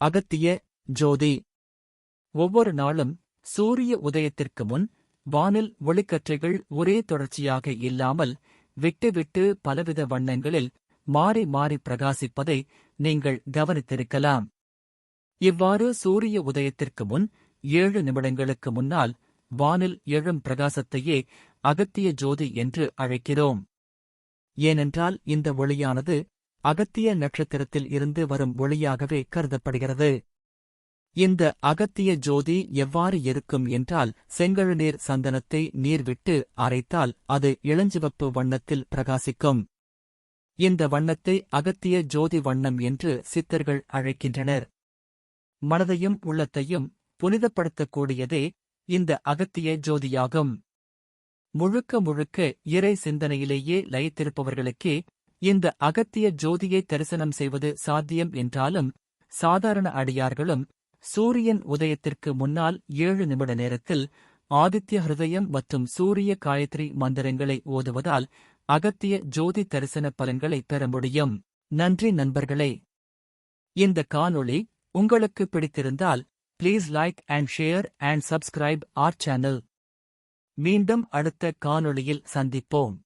அகத்திய ஜோதி. ஒவ்வொரு நாளும் சூரிய உதயத்திற்கு முன் வானில் ஒளிக்கற்றைகள் ஒரே தொடர்ச்சியாக இல்லாமல் விட்டு விட்டு பலவித வண்ணங்களில் மாறி மாறி பிரகாசிப்பதை நீங்கள் கவனித்திருக்கலாம். இவ்வாறு சூரிய உதயத்திற்கு முன் ஏழு நிமிடங்களுக்கு முன்னால் வானில் எழும் பிரகாசத்தையே அகத்திய ஜோதி என்று அழைக்கிறோம். ஏனென்றால் இந்த ஒளியானது அகத்திய நட்சத்திரத்தில் இருந்து வரும் ஒளியாகவே கருதப்படுகிறது. இந்த அகத்திய ஜோதி எவ்வாறு இருக்கும் என்றால் செங்கழுநீர் சந்தனத்தை நீர்விட்டு அரைத்தால் அது இளஞ்சிவப்பு வண்ணத்தில் பிரகாசிக்கும். இந்த வண்ணத்தை அகத்திய ஜோதி வண்ணம் என்று சித்தர்கள் அழைக்கின்றனர். மனதையும் உள்ளத்தையும் புனிதப்படுத்தக்கூடியதே இந்த அகத்திய ஜோதியாகும். முழுக்க முழுக்க இறை சிந்தனையிலேயே லயித்திருப்பவர்களுக்கே இந்த அகத்திய ஜோதியை தரிசனம் செய்வது சாத்தியம் என்றாலும் சாதாரண அடியார்களும் சூரியன் உதயத்திற்கு முன்னால் ஏழு நிமிட நேரத்தில் ஆதித்ய ஹிருதயம் மற்றும் சூரிய காயத்ரி மந்திரங்களை ஓதுவதால் அகத்திய ஜோதி தரிசன பலன்களை பெற முடியும். நன்றி நண்பர்களே. இந்த காணொளி உங்களுக்கு பிடித்திருந்தால் please like and share and subscribe our channel மீண்டும் அடுத்த காணொளியில் சந்திப்போம்.